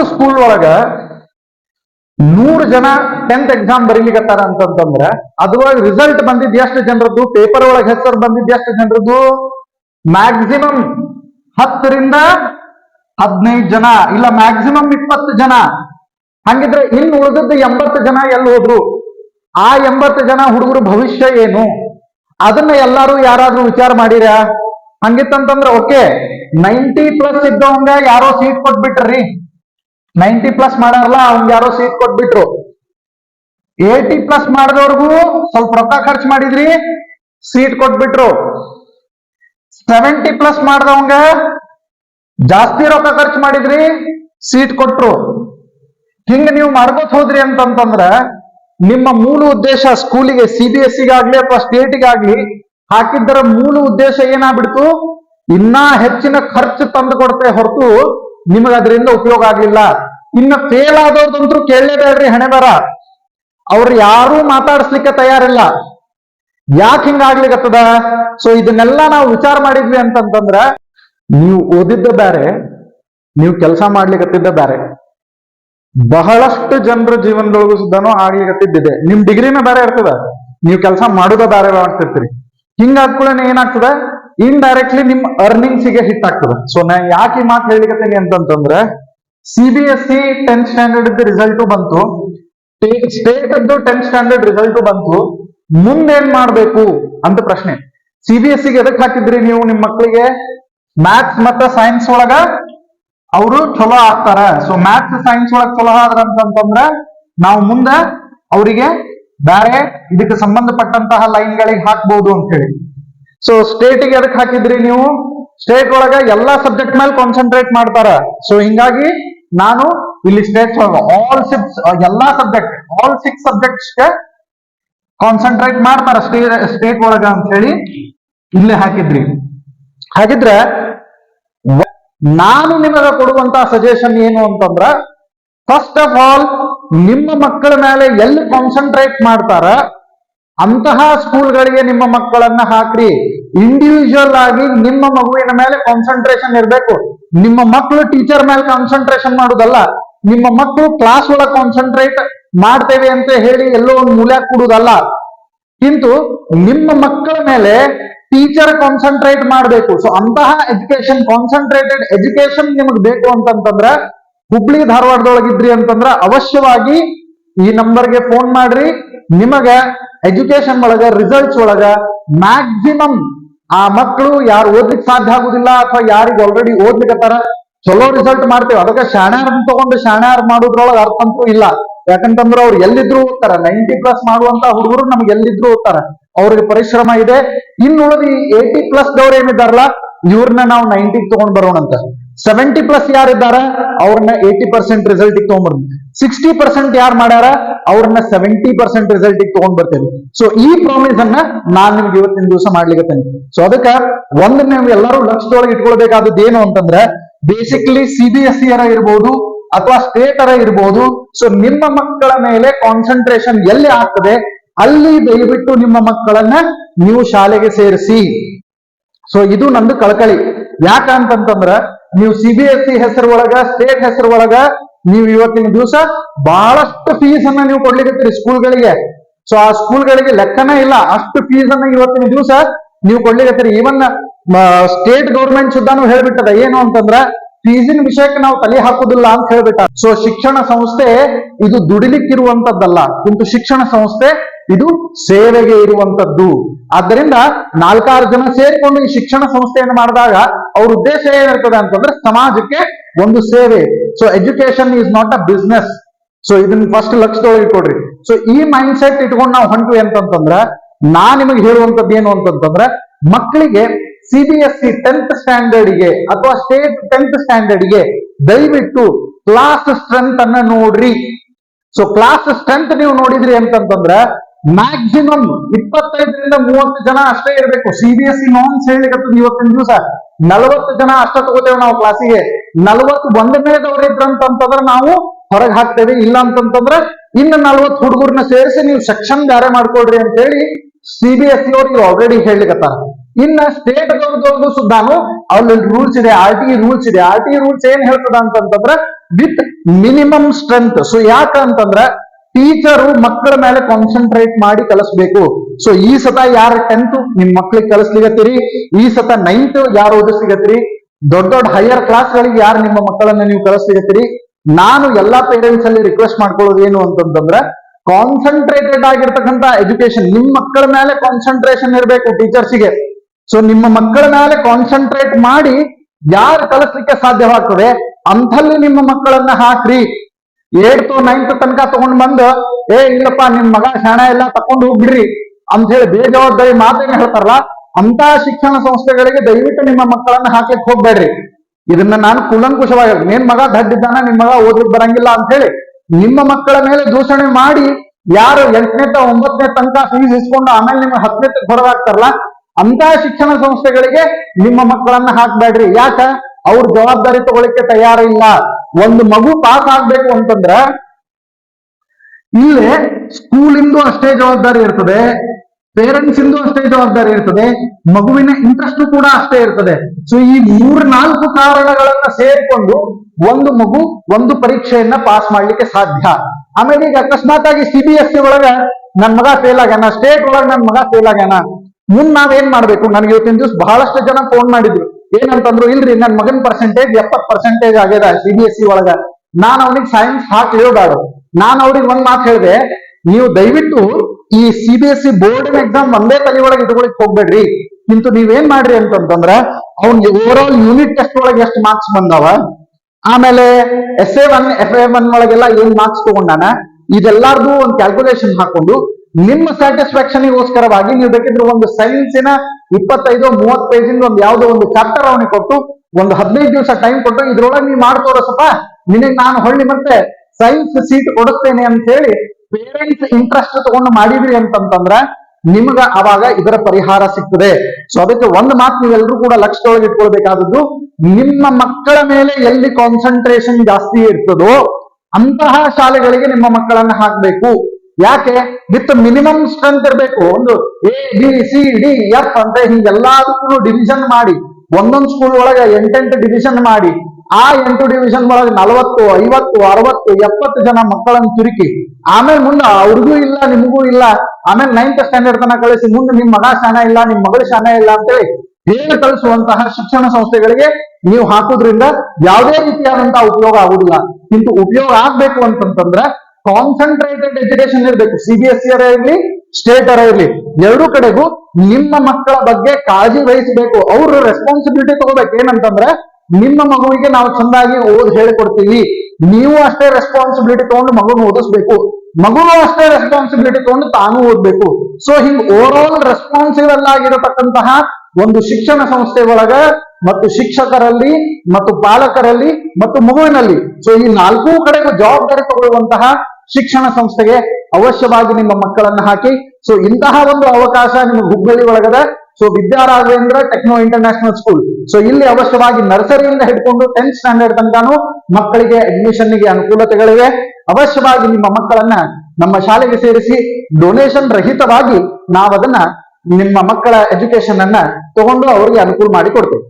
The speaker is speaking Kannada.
ಒಂದು ಸ್ಕೂಲ್ ಒಳಗ ನೂರು ಜನ ಟೆಂತ್ ಎಕ್ಸಾಮ್ ಬರೀಲಿಕತ್ತಾರ ಅಂತಂತಂದ್ರ, ಅದ್ರೊಳಗೆ ರಿಸಲ್ಟ್ ಬಂದಿದ್ದ ಎಷ್ಟು ಜನರದ್ದು? ಪೇಪರ್ ಒಳಗೆ ಹೆಸರು ಬಂದಿದ್ ಎಷ್ಟು ಜನರದ್ದು? ಮ್ಯಾಕ್ಸಿಮಮ್ ಹತ್ತರಿಂದ ಹದಿನೈದು ಜನ ಇಲ್ಲ ಮ್ಯಾಕ್ಸಿಮಮ್ ಇಪ್ಪತ್ತು ಜನ. ಹಂಗಿದ್ರೆ ಇನ್ನು ಉಳಿದದ್ದು ಎಂಬತ್ತು ಜನ ಎಲ್ಲಿ ಹೋದ್ರು? ಆ ಎಂಬತ್ತು ಜನ ಹುಡುಗರು ಭವಿಷ್ಯ ಏನು? ಅದನ್ನ ಎಲ್ಲಾರು ಯಾರಾದ್ರೂ ವಿಚಾರ ಮಾಡಿರ? ಹಂಗಿತ್ತಂತಂದ್ರ ಓಕೆ ನೈಂಟಿ ಪ್ಲಸ್ ಇದ್ದವಂಗ ಯಾರೋ ಸೀಟ್ ಕೊಟ್ಬಿಟ್ರಿ. ನೈಂಟಿ ಪ್ಲಸ್ ಮಾಡಾರಲ್ಲ ಅವ್ನ್ ಯಾರೋ ಸೀಟ್ ಕೊಟ್ಬಿಟ್ರು. ಏಟಿ ಪ್ಲಸ್ ಮಾಡಿದವ್ರಿಗೂ ಸ್ವಲ್ಪ ರೊಕ್ಕ ಖರ್ಚು ಮಾಡಿದ್ರಿ ಸೀಟ್ ಕೊಟ್ಬಿಟ್ರು. ಸೆವೆಂಟಿ ಪ್ಲಸ್ ಮಾಡ್ದವಂಗ ಜಾಸ್ತಿ ರೊಕ್ಕ ಖರ್ಚು ಮಾಡಿದ್ರಿ ಸೀಟ್ ಕೊಟ್ರು. ಹಿಂಗ ನೀವು ಮಾಡ್ಕೋತ ಹೋದ್ರಿ ಅಂತಂತಂದ್ರ, ನಿಮ್ಮ ಮೂಲ ಉದ್ದೇಶ ಸ್ಕೂಲಿಗೆ ಸಿ ಬಿ ಎಸ್ ಸಿಗಾಗ್ಲಿ ಅಥವಾ ಸ್ಟೇಟಿಗಾಗ್ಲಿ ಹಾಕಿದ್ದರ ಮೂಲ ಉದ್ದೇಶ ಏನಾಗ್ಬಿಡ್ತು? ಇನ್ನಾ ಹೆಚ್ಚಿನ ಖರ್ಚು ತಂದು ಕೊಡ್ತೆ ಹೊರತು ನಿಮಗೆ ಅದರಿಂದ ಉಪಯೋಗ ಆಗ್ಲಿಲ್ಲ. ಇನ್ನ ಫೇಲ್ ಆದವ್ರದಂತೂ ಕೇಳಲೇಬೇಡ್ರಿ ಹಣೆ ಬರ ಅವ್ರು ಯಾರೂ ಮಾತಾಡಿಸ್ಲಿಕ್ಕೆ ತಯಾರಿಲ್ಲ. ಯಾಕೆ ಹಿಂಗಾಗ್ಲಿಕ್ಕತ್ತದ ಸೊ ಇದನ್ನೆಲ್ಲ ನಾವು ವಿಚಾರ ಮಾಡಿದ್ವಿ ಅಂತಂತಂದ್ರ, ನೀವು ಓದಿದ್ದ ಬೇರೆ ನೀವು ಕೆಲಸ ಮಾಡ್ಲಿಕತ್ತಿದ್ದ ಬೇರೆ ಬಹಳಷ್ಟು ಜನರ ಜೀವನದೊಳಗೂ ಸುದ್ದಾನು ಆಗ್ಲಿಕತ್ತಿದ್ದಿದೆ. ನಿಮ್ ಡಿಗ್ರಿನ ಬೇರೆ ಇರ್ತದ. ನೀವು ಕೆಲಸ ಮಾಡೋದ ಬೇರೆ ಮಾಡ್ತಿರ್ತೀರಿ ಹಿಂಗಾದ್ಕೂಡನೆ ಏನಾಗ್ತದ? ಇಂಡೈರೆಕ್ಟ್ಲಿ ನಿಮ್ ಅರ್ನಿಂಗ್ಸ್ಗೆ ಹಿಟ್ ಆಗ್ತದ. ಸೊ ನಾ ಯಾಕೆ ಈ ಮಾತು ಹೇಳಿಕತ್ತೀನಿ ಅಂತಂತಂದ್ರೆ C B S C tenth standard result ಬಂತು. ಸ್ಟೇಟ್ ಟೆಂತ್ ಸ್ಟ್ಯಾಂಡರ್ಡ್ ರಿಸಲ್ಟ್ ಬಂತು. ಮುಂದೇನ್ ಮಾಡ್ಬೇಕು ಅಂತ ಪ್ರಶ್ನೆ. ಸಿ ಬಿ ಎಸ್ ಸಿಗೆ ಎದಕ್ ಹಾಕಿದ್ರಿ ನೀವು ನಿಮ್ ಮಕ್ಕಳಿಗೆ ಮ್ಯಾಥ್ಸ್ ಮತ್ತ ಸೈನ್ಸ್ ಒಳಗ ಅವರು ಚಲೋ ಆಗ್ತಾರ. ಸೊ ಮ್ಯಾಥ್ಸ್ ಸೈನ್ಸ್ ಒಳಗ್ ಚಲೋ ಆದ್ರ ಅಂತಂತಂದ್ರ, ನಾವು ಮುಂದೆ ಅವರಿಗೆ ಬೇರೆ ಇದಕ್ಕೆ ಸಂಬಂಧಪಟ್ಟಂತಹ ಲೈನ್ ಗಳಿಗೆ ಹಾಕ್ಬಹುದು ಅಂತ ಹೇಳಿ. ಸೊ ಸ್ಟೇಟಿಗೆ ಅದಕ್ಕೆ ಹಾಕಿದ್ರಿ ನೀವು? ಸ್ಟೇಟ್ ಒಳಗ ಎಲ್ಲಾ ಸಬ್ಜೆಕ್ಟ್ ಮೇಲೆ ಕಾನ್ಸಂಟ್ರೇಟ್ ಮಾಡ್ತಾರ. ಸೊ ಹಿಂಗಾಗಿ ನಾನು ಇಲ್ಲಿ ಸ್ಟೇಟ್ ಆಲ್ ಸಿಕ್ಸ್ ಎಲ್ಲಾ subject all six subjects concentrate ಮಾಡ್ತಾರ ಸ್ಟೇಟ್ ಒಳಗ ಅಂತ ಹೇಳಿ ಇಲ್ಲಿ ಹಾಕಿದ್ರಿ. ಹಾಗಿದ್ರೆ, ನಾನು ನಿಮಗೆ ಕೊಡುವಂತ ಸಜೆಷನ್ ಏನು ಅಂತಂದ್ರ ಫಸ್ಟ್ ಆಫ್ ಆಲ್ ನಿಮ್ಮ ಮಕ್ಕಳ ಮೇಲೆ ಎಲ್ಲಿ ಕಾನ್ಸಂಟ್ರೇಟ್ ಮಾಡ್ತಾರ ಅಂತಹ ಸ್ಕೂಲ್ಗಳಿಗೆ ನಿಮ್ಮ ಮಕ್ಕಳನ್ನ ಹಾಕ್ರಿ. ಇಂಡಿವಿಜುವಲ್ ಆಗಿ ನಿಮ್ಮ ಮಗುವಿನ ಮೇಲೆ ಕಾನ್ಸಂಟ್ರೇಷನ್ ಇರಬೇಕು. ನಿಮ್ಮ ಮಕ್ಕಳು ಟೀಚರ್ ಮೇಲೆ ಕಾನ್ಸಂಟ್ರೇಷನ್ ಮಾಡುದಲ್ಲ, ನಿಮ್ಮ ಮಕ್ಕಳು ಕ್ಲಾಸ್ ಒಳಗೆ ಕಾನ್ಸಂಟ್ರೇಟ್ ಮಾಡ್ತೇವೆ ಅಂತ ಹೇಳಿ ಎಲ್ಲೋ ಒಂದು ಮೂಲೆ ಕೊಡುದಲ್ಲ. ಕಿಂತು ನಿಮ್ಮ ಮಕ್ಕಳ ಮೇಲೆ ಟೀಚರ್ ಕಾನ್ಸಂಟ್ರೇಟ್ ಮಾಡಬೇಕು. ಸೊ ಅಂತಹ ಎಜುಕೇಶನ್ ಕಾನ್ಸಂಟ್ರೇಟೆಡ್ ಎಜುಕೇಶನ್ ನಿಮಗೆ ಬೇಕು ಅಂತಂತಂದ್ರ, ಹುಬ್ಳಿ ಧಾರವಾಡದೊಳಗಿದ್ರಿ ಅಂತಂದ್ರ, ಅವಶ್ಯವಾಗಿ ಈ ನಂಬರ್ಗೆ ಫೋನ್ ಮಾಡ್ರಿ. ನಿಮಗ ಎಜುಕೇಶನ್ ಒಳಗ ರಿಸಲ್ಟ್ಸ್ ಒಳಗ ಮ್ಯಾಕ್ಸಿಮಮ್ ಆ ಮಕ್ಕಳು ಯಾರು ಓದ್ಲಿಕ್ಕೆ ಸಾಧ್ಯ ಆಗುದಿಲ್ಲ ಅಥವಾ ಯಾರಿಗೆ ಆಲ್ರೆಡಿ ಓದ್ಲಿಕ್ಕತ್ತಾರ ಚಲೋ ರಿಸಲ್ಟ್ ಮಾಡ್ತೇವೆ. ಅದಕ್ಕೆ ಶಾಣ್ಯಾರ್ ತಗೊಂಡು ಶಾಣ್ಯಾರ್ ಮಾಡೋದ್ರೊಳಗ ಅರ್ಥ ಅಂತೂ ಇಲ್ಲ. ಯಾಕಂತಂದ್ರ ಅವ್ರು ಎಲ್ಲಿದ್ರು ಓದ್ತಾರ. ನೈಂಟಿ ಪ್ಲಸ್ ಮಾಡುವಂತ ಹುಡುಗರು ನಮ್ಗೆ ಎಲ್ಲಿದ್ರು ಓದ್ತಾರ. ಅವ್ರಿಗೆ ಪರಿಶ್ರಮ ಇದೆ. ಇನ್ನುಳಿದ ಏಟಿ ಪ್ಲಸ್ ದವ್ರು ಏನಿದಾರಲ್ಲ ಇವ್ರನ್ನ ನಾವು ನೈಂಟಿಗೆ ತಗೊಂಡ್ ಬರೋಣ ಅಂತ ಸೆವೆಂಟಿ ಪ್ಲಸ್ ಯಾರಿದ್ದಾರ ಅವ್ರನ್ನ ಏಟಿ ಪರ್ಸೆಂಟ್ ರಿಸಲ್ಟ್ ತಗೊಂಡ್ಬರೋಣ ಸಿಕ್ಸ್ಟಿ ಪರ್ಸೆಂಟ್ ಯಾರು ಮಾಡ್ಯಾರ? ಅವ್ರನ್ನ ಸೆವೆಂಟಿ ಪರ್ಸೆಂಟ್ ರಿಸಲ್ಟ್ ತಗೊಂಡ್ ಬರ್ತೇವೆ ಸೊ ಈ ಪ್ರಾಮಿಸ್ ಅನ್ನ ನಾನ್ ನಿಮ್ಗೆ ಇವತ್ತಿನ ದಿವಸ ಮಾಡ್ಲಿಕ್ಕೆ ಸೊ ಅದಕ್ಕ ಒಂದ್ ನೀವು ಎಲ್ಲರೂ ಲಕ್ಷದೊಳಗೆ ಇಟ್ಕೊಳ್ಬೇಕಾದದ್ದು ಏನು ಅಂತಂದ್ರೆ ಬೇಸಿಕ್ಲಿ ಸಿ ಬಿ ಎಸ್ ಇರ್ಬೋದು ಅಥವಾ ಸ್ಟೇಟ್ ಅರ ಇರ್ಬೋದು. ಸೊ ನಿಮ್ಮ ಮಕ್ಕಳ ಮೇಲೆ ಕಾನ್ಸಂಟ್ರೇಷನ್ ಎಲ್ಲಿ ಆಗ್ತದೆ, ಅಲ್ಲಿ ದಯವಿಟ್ಟು ನಿಮ್ಮ ಮಕ್ಕಳನ್ನ ನೀವು ಶಾಲೆಗೆ ಸೇರಿಸಿ. ಸೊ ಇದು ನಂದು ಕಳಕಳಿ. ಯಾಕಂತಂತಂದ್ರ ನೀವು ಸಿಬಿಎಸ್ಇ ಹೆಸರು ಒಳಗ ಸ್ಟೇಟ್ ಹೆಸರು ಒಳಗ ನೀವು ಇವತ್ತಿನ ದಿವಸ ಬಹಳಷ್ಟು ಫೀಸ್ ಅನ್ನ ನೀವು ಕೊಡ್ಲಿಕ್ಕೆ ಸ್ಕೂಲ್ಗಳಿಗೆ ಸೊ ಆ ಸ್ಕೂಲ್ಗಳಿಗೆ ಲೆಕ್ಕನೇ ಇಲ್ಲ. ಅಷ್ಟು ಫೀಸ್ ಅನ್ನ ಇವತ್ತಿನ ದಿವಸ ನೀವು ಕೊಡ್ಲಿಕ್ಕೆ ಇವನ್ ಸ್ಟೇಟ್ ಗೌರ್ಮೆಂಟ್ ಸುದ್ದಾನು ಹೇಳ್ಬಿಟ್ಟದ. ಏನು ಅಂತಂದ್ರ ಫೀಸಿನ ವಿಷಯಕ್ಕೆ ನಾವು ತಲೆ ಹಾಕುದಿಲ್ಲ ಅಂತ ಹೇಳ್ಬಿಟ್ಟ. ಸೊ ಶಿಕ್ಷಣ ಸಂಸ್ಥೆ ಇದು ದುಡಿಲಿಕ್ಕಿರುವಂತದ್ದಲ್ಲ. ಇಂತು ಶಿಕ್ಷಣ ಸಂಸ್ಥೆ ಇದು ಸೇವೆಗೆ ಇರುವಂತದ್ದು. ಆದ್ದರಿಂದ ನಾಲ್ಕಾರು ಜನ ಸೇರಿಕೊಂಡು ಈ ಶಿಕ್ಷಣ ಸಂಸ್ಥೆಯನ್ನು ಮಾಡಿದಾಗ ಅವ್ರ ಉದ್ದೇಶ ಏನಿರ್ತದೆ ಅಂತಂದ್ರೆ ಸಮಾಜಕ್ಕೆ ಒಂದು ಸೇವೆ. So education is not a business so ಇದನ್ನ ಫಸ್ಟ್ ಲಕ್ಷದೊಳಗೆ ಇಟ್ಕೊಡ್ರಿ. ಸೊ ಈ ಮೈಂಡ್ ಸೆಟ್ ಇಟ್ಕೊಂಡು ನಾವು ಹೊಂಟ್ವಿ ಅಂತಂತಂದ್ರ, ನಾ ನಿಮಗೆ ಹೇಳುವಂತದ್ದು ಏನು ಅಂತಂತಂದ್ರೆ, ಮಕ್ಕಳಿಗೆ C B S C tenth ಸ್ಟ್ಯಾಂಡರ್ಡ್ಗೆ ಅಥವಾ ಸ್ಟೇಟ್ ಟೆಂತ್ ಸ್ಟ್ಯಾಂಡರ್ಡ್ಗೆ ದಯವಿಟ್ಟು ಕ್ಲಾಸ್ ಸ್ಟ್ರೆಂತ್ ಅನ್ನ ನೋಡ್ರಿ. ಸೊ ಕ್ಲಾಸ್ ಸ್ಟ್ರೆಂತ್ ನೀವು ನೋಡಿದ್ರಿ ಅಂತಂತಂದ್ರ ಮ್ಯಾಕ್ಸಿಮಮ್ ಇಪ್ಪತ್ತೈದರಿಂದ ಮೂವತ್ತು ಜನ ಅಷ್ಟೇ ಇರಬೇಕು. ಸಿ ಬಿ ಎಸ್ ಇ ನಾನ್ಸ್ ಹೇಳಿಕತ್ತದ ಇವತ್ತಿನ ದಿವಸ. ನಲವತ್ತು ಜನ ಅಷ್ಟ ತಗೋತೇವೆ ನಾವು ಕ್ಲಾಸಿಗೆ ನಲವತ್ತು ಒಂದನೇದವ್ರು ಇದ್ರಂತಂತಂದ್ರೆ ನಾವು ಹೊರಗೆ ಹಾಕ್ತೇವೆ. ಇಲ್ಲ ಅಂತಂತಂದ್ರೆ ಇನ್ನು ನಲವತ್ತು ಹುಡುಗರನ್ನ ಸೇರಿಸಿ ನೀವು ಸೆಕ್ಷನ್ ಬೇರೆ ಮಾಡ್ಕೊಳ್ರಿ ಅಂತ ಹೇಳಿ ಸಿ ಬಿ ಎಸ್ ಇ ಅವ್ರಿಗೆ ಆಲ್ರೆಡಿ ಹೇಳಿಕತ್ತಾರ. ಇನ್ನ ಸ್ಟೇಟ್ ಗೌರ್ಮೆಂಟ್ ಸುದ್ದಾನು ಅಲ್ಲಿ ರೂಲ್ಸ್ ಇದೆ ಆರ್ ಟಿ ರೂಲ್ಸ್ ಇದೆ. ಆರ್ ಟಿ ರೂಲ್ಸ್ ಏನ್ ಹೇಳ್ತದ ಅಂತಂತಂದ್ರೆ ವಿತ್ ಮಿನಿಮಮ್ ಸ್ಟ್ರೆಂತ್ ಸೊ ಯಾಕ ಅಂತಂದ್ರ ಟೀಚರು ಮಕ್ಕಳ ಮೇಲೆ ಕಾನ್ಸಂಟ್ರೇಟ್ ಮಾಡಿ ಕಲಿಸ್ಬೇಕು. ಸೊ ಈ ಸತ ಯಾರ ಟೆಂತ್ ನಿಮ್ ಮಕ್ಳಿಗೆ ಕಲಿಸ್ಲಿಗತ್ತೀರಿ ಈ ಸತ ನೈನ್ತ್ ಯಾರು ಓದಿಸ್ಲಿಗತ್ತೀರಿ ದೊಡ್ಡ ದೊಡ್ಡ ಹೈಯರ್ ಕ್ಲಾಸ್ ಗಳಿಗೆ ಯಾರು ನಿಮ್ಮ ಮಕ್ಕಳನ್ನ ನೀವು ಕಲಿಸ್ಲಿಗತ್ತೀರಿ ನಾನು ಎಲ್ಲಾ ಪೇರೆಂಟ್ಸ್ ಅಲ್ಲಿ ರಿಕ್ವೆಸ್ಟ್ ಮಾಡ್ಕೊಳ್ಳೋದು ಏನು ಅಂತಂದ್ರೆ ಕಾನ್ಸಂಟ್ರೇಟೆಡ್ ಆಗಿರ್ತಕ್ಕಂಥ ಎಜುಕೇಶನ್ ನಿಮ್ ಮಕ್ಕಳ ಮೇಲೆ ಕಾನ್ಸಂಟ್ರೇಷನ್ ಇರಬೇಕು ಟೀಚರ್ಸಿಗೆ ಸೊ ನಿಮ್ಮ ಮಕ್ಕಳ ಮೇಲೆ ಕಾನ್ಸಂಟ್ರೇಟ್ ಮಾಡಿ ಯಾರು ಕಲಿಸ್ಲಿಕ್ಕೆ ಸಾಧ್ಯವಾಗ್ತದೆ, ಅಂಥಲ್ಲಿ ನಿಮ್ಮ ಮಕ್ಕಳನ್ನ ಹಾಕ್ರಿ. ಏಳ್ತು ನೈನ್ತ್ ತನಕ ತಗೊಂಡ್ ಬಂದು, ಏ, ಇಲ್ಲಪ್ಪ ನಿಮ್ ಮಗ ಶಾಣ ಎಲ್ಲ ತಕೊಂಡು ಹೋಗ್ಬಿಡ್ರಿ ಅಂತ ಹೇಳಿ ಬೇಜವಾಬ್ದಾರಿ ಮಾತೇನೆ ಹೇಳ್ತಾರಲ್ಲ ಅಂತ ಶಿಕ್ಷಣ ಸಂಸ್ಥೆಗಳಿಗೆ ದಯವಿಟ್ಟು ನಿಮ್ಮ ಮಕ್ಕಳನ್ನ ಹಾಕ್ಲಿಕ್ಕೆ ಹೋಗ್ಬೇಡ್ರಿ. ಇದನ್ನ ನಾನು ಕುಲಂಕುಷವಾಗಿ. ನಿನ್ ಮಗ ದಡ್ಡಿದ್ದಾನ ನಿಮ್ ಮಗ ಓದ್ಲಿಕ್ ಬರಂಗಿಲ್ಲ ಅಂತ ಹೇಳಿ ನಿಮ್ಮ ಮಕ್ಕಳ ಮೇಲೆ ದೂಷಣೆ ಮಾಡಿ, ಯಾರು ಎಂಟನೇ ಒಂಬತ್ತನೇ ತನಕ ಫೀಸ್ ಇಸ್ಕೊಂಡು ಆಮೇಲೆ ನಿಮ್ಗೆ ಹತ್ತನೇ ಹೊರಗಾಗ್ತಾರಲ್ಲ ಅಂತ ಶಿಕ್ಷಣ ಸಂಸ್ಥೆಗಳಿಗೆ ನಿಮ್ಮ ಮಕ್ಕಳನ್ನ ಹಾಕ್ಬೇಡ್ರಿ. ಯಾಕ? ಅವ್ರ ಜವಾಬ್ದಾರಿ ತಗೊಳಿಕ್ಕೆ ತಯಾರಿಲ್ಲ. ಒಂದು ಮಗು ಪಾಸ್ ಆಗ್ಬೇಕು ಅಂತಂದ್ರ ಇಲ್ಲಿ ಸ್ಕೂಲಿಂದು ಅಷ್ಟೇ ಜವಾಬ್ದಾರಿ ಇರ್ತದೆ ಪೇರೆಂಟ್ಸ್ ಇಂದು ಅಷ್ಟೇ ಜವಾಬ್ದಾರಿ ಇರ್ತದೆ, ಮಗುವಿನ ಇಂಟ್ರೆಸ್ಟ್ ಕೂಡ ಅಷ್ಟೇ ಇರ್ತದೆ. ಸೊ ಈ ಮೂರ್ ನಾಲ್ಕು ಕಾರಣಗಳನ್ನ ಸೇರಿಕೊಂಡು ಒಂದು ಮಗು ಒಂದು ಪರೀಕ್ಷೆಯನ್ನ ಪಾಸ್ ಮಾಡ್ಲಿಕ್ಕೆ ಸಾಧ್ಯ. ಆಮೇಲೆ ಈಗ ಅಕಸ್ಮಾತ್ ಆಗಿ ಸಿ ಬಿ ಎಸ್ ಸಿ ಒಳಗ ನನ್ ಮಗ ಫೇಲ್ ಆಗ್ಯಾನ ಸ್ಟೇಟ್ ಒಳಗ ನನ್ ಮಗ ಫೇಲ್ ಆಗ್ಯಾನ, ಮುಂದ್ ನಾವೇನ್ ಮಾಡ್ಬೇಕು? ನನಗೆ ಇವತ್ತಿನ ದಿವಸ ಬಹಳಷ್ಟು ಜನ ಫೋನ್ ಮಾಡಿದ್ರು. ಏನಂತಂದ್ರು, ಇಲ್ರಿ, ನನ್ ಮಗನ್ ಪರ್ಸೆಂಟೇಜ್ ಎಪ್ಪತ್ ಪರ್ಸೆಂಟೇಜ್ ಆಗ್ಯದ ಸಿ ಬಿ ಎಸ್ ಸಿ ಒಳಗ. ನಾನ್ ಅವನಿಗೆ ಸೈನ್ಸ್ ಹಾಕ್ಲೇ ಬೇಡ ನಾನ್ ಅವ್ರಿಗೆ ಒಂದ್ ಮಾತು ಹೇಳಿದೆ, ನೀವು ದಯವಿಟ್ಟು ಈ C B S C board exam ಒಂದೇ ತಲೆ ಒಳಗೆ ಇಟ್ಕೊಳಕ್ ಹೋಗ್ಬೇಡ್ರಿ. ಇಂತು ನೀವೇನ್ ಮಾಡ್ರಿ ಅಂತಂತಂದ್ರ, ಅವ್ನಿಗೆ ಓವರ್ ಆಲ್ ಯೂನಿಟ್ ಟೆಸ್ಟ್ ಒಳಗೆ ಎಷ್ಟು ಮಾರ್ಕ್ಸ್ ಬಂದಾವ, ಆಮೇಲೆ S A one F A one ಒಳಗೆಲ್ಲ ಏನ್ ಮಾರ್ಕ್ಸ್ ತಗೊಂಡಾನ, ಇದೆಲ್ಲಾರ್ದು ಒಂದು ಕ್ಯಾಲ್ಕುಲೇಷನ್ ಹಾಕೊಂಡು ನಿಮ್ಮ ಸ್ಯಾಟಿಸ್ಫ್ಯಾಕ್ಷನ್ ಗೋಸ್ಕರವಾಗಿ ನೀವು ಬೇಕಿದ್ರೆ ಒಂದು ಸೈನ್ಸಿನ ಇಪ್ಪತ್ತೈದು ಮೂವತ್ ಪೇಜಿಂದ ಒಂದು ಯಾವ್ದೋ ಒಂದು ಚಾಪ್ಟರ್ ಅವನಿಗೆ ಕೊಟ್ಟು, ಒಂದು ಹದಿನೈದು ದಿವಸ ಟೈಮ್ ಕೊಟ್ಟು, ಇದ್ರೊಳಗೆ ನೀವು ಮಾಡ್ತೋರಸಪ್ಪ ನಿನಗೆ ನಾನು ಹೊಳ್ಳಿ ಮತ್ತೆ ಸೈನ್ಸ್ ಸೀಟ್ ಕೊಡುತ್ತೇನೆ ಅಂತ ಹೇಳಿ ಪೇರೆಂಟ್ಸ್ ಇಂಟ್ರೆಸ್ಟ್ ತಗೊಂಡು ಮಾಡಿದ್ರಿ ಅಂತಂತಂದ್ರ ನಿಮ್ಗ ಅವಾಗ ಇದರ ಪರಿಹಾರ ಸಿಗ್ತದೆ. ಸೊ ಅದಕ್ಕೆ ಒಂದು ಮಾತು ನೀವೆಲ್ಲರೂ ಕೂಡ ಲಕ್ಷ್ಯದೊಳಗೆ ಇಟ್ಕೊಳ್ಬೇಕಾದದ್ದು, ನಿಮ್ಮ ಮಕ್ಕಳ ಮೇಲೆ ಎಲ್ಲಿ ಕಾನ್ಸಂಟ್ರೇಷನ್ ಜಾಸ್ತಿ ಇರ್ತದೋ ಅಂತಹ ಶಾಲೆಗಳಿಗೆ ನಿಮ್ಮ ಮಕ್ಕಳನ್ನ ಹಾಕ್ಬೇಕು. ಯಾಕೆ? ವಿತ್ ಮಿನಿಮಮ್ ಸ್ಟ್ರೆಂತ್ ಇರಬೇಕು. ಒಂದು A B C D F ಅಂತ ಹಿಂಗೆಲ್ಲದಕ್ಕೂ ಡಿವಿಷನ್ ಮಾಡಿ, ಒಂದೊಂದು ಸ್ಕೂಲ್ ಒಳಗೆ ಎಂಟೆಂಟು ಡಿವಿಷನ್ ಮಾಡಿ, ಆ ಎಂಟು ಡಿವಿಷನ್ ಒಳಗೆ ನಲವತ್ತು, ಐವತ್ತು, ಅರವತ್ತು, ಎಪ್ಪತ್ತು ಜನ ಮಕ್ಕಳನ್ನು ತಿರುಕಿ, ಆಮೇಲೆ ಮುಂದೆ ಅವ್ರಿಗೂ ಇಲ್ಲ, ನಿಮಗೂ ಇಲ್ಲ, ಆಮೇಲೆ ನೈನ್ತ್ ಸ್ಟ್ಯಾಂಡರ್ಡ್ ತನಕ ಕಳಿಸಿ, ಮುಂದೆ ನಿಮ್ಮ ಮಗ ಶಾನ ಇಲ್ಲ, ನಿಮ್ಮ ಮಗಳು ಶಾನ ಇಲ್ಲ ಅಂತೇಳಿ ಹೇಳಿ ಕಳಿಸುವಂತಹ ಶಿಕ್ಷಣ ಸಂಸ್ಥೆಗಳಿಗೆ ನೀವು ಹಾಕೋದ್ರಿಂದ ಯಾವುದೇ ರೀತಿಯಾದಂತಹ ಉಪಯೋಗ ಆಗುದಿಲ್ಲ. ಇಂತು ಉಪಯೋಗ ಆಗ್ಬೇಕು ಅಂತಂತಂದ್ರೆ ಕಾನ್ಸಂಟ್ರೇಟೆಡ್ ಎಜುಕೇಶನ್ ಇರಬೇಕು. ಸಿ ಬಿ ಎಸ್ ಸಿ ಅರ ಇರ್ಲಿ ಸ್ಟೇಟ್ ಅರ ಇರಲಿ. ಎರಡೂ ಕಡೆಗೂ ನಿಮ್ಮ ಮಕ್ಕಳ ಬಗ್ಗೆ ಕಾಳಜಿ ವಹಿಸಬೇಕು. ಅವರು ರೆಸ್ಪಾನ್ಸಿಬಿಲಿಟಿ ತಗೋಬೇಕು. ಏನಂತಂದ್ರೆ, ನಿಮ್ಮ ಮಗುವಿಗೆ ನಾವು ಚಂದಾಗಿ ಓದಿ ಹೇಳಿಕೊಡ್ತೀವಿ. ನೀವು ಅಷ್ಟೇ ರೆಸ್ಪಾನ್ಸಿಬಿಲಿಟಿ ತಗೊಂಡು ಮಗುನ ಓದಿಸ್ಬೇಕು. ಮಗುನು ಅಷ್ಟೇ ರೆಸ್ಪಾನ್ಸಿಬಿಲಿಟಿ ತಗೊಂಡು ತಾನು ಓದ್ಬೇಕು. ಸೊ ಹಿಂಗ್ ಓವರ್ ಆಲ್ ರೆಸ್ಪಾನ್ಸಿಬಲ್ ಆಗಿರತಕ್ಕಂತಹ ಒಂದು ಶಿಕ್ಷಣ ಸಂಸ್ಥೆ ಒಳಗ ಮತ್ತು ಶಿಕ್ಷಕರಲ್ಲಿ ಮತ್ತು ಪಾಲಕರಲ್ಲಿ ಮತ್ತು ಮಗುವಿನಲ್ಲಿ. ಸೊ ಈ ನಾಲ್ಕೂ ಕಡೆಗೂ ಜವಾಬ್ದಾರಿ ತಗೊಳ್ಳುವಂತಹ ಶಿಕ್ಷಣ ಸಂಸ್ಥೆಗೆ ಅವಶ್ಯವಾಗಿ ನಿಮ್ಮ ಮಕ್ಕಳನ್ನ ಹಾಕಿ. ಸೊ ಇಂತಹ ಒಂದು ಅವಕಾಶ ನಿಮಗೆ Hubballi ಒಳಗದ. So Vidyaraghavendra techno international school so ಇಲ್ಲಿ ಅವಶ್ಯವಾಗಿ ನರ್ಸರಿಯಿಂದ ಹಿಡ್ಕೊಂಡು ಟೆಂತ್ ಸ್ಟ್ಯಾಂಡರ್ಡ್ ತನಕನೂ ಮಕ್ಕಳಿಗೆ ಅಡ್ಮಿಷನ್ಗೆ ಅನುಕೂಲತೆಗಳಿವೆ. ಅವಶ್ಯವಾಗಿ ನಿಮ್ಮ ಮಕ್ಕಳನ್ನ ನಮ್ಮ ಶಾಲೆಗೆ ಸೇರಿಸಿ ಡೊನೇಷನ್ ರಹಿತವಾಗಿ ನಾವದನ್ನ ನಿಮ್ಮ ಮಕ್ಕಳ ಎಜುಕೇಶನ್ ಅನ್ನ ತಗೊಂಡು ಅವರಿಗೆ ಅನುಕೂಲ ಮಾಡಿ ಕೊಡ್ತೇವೆ.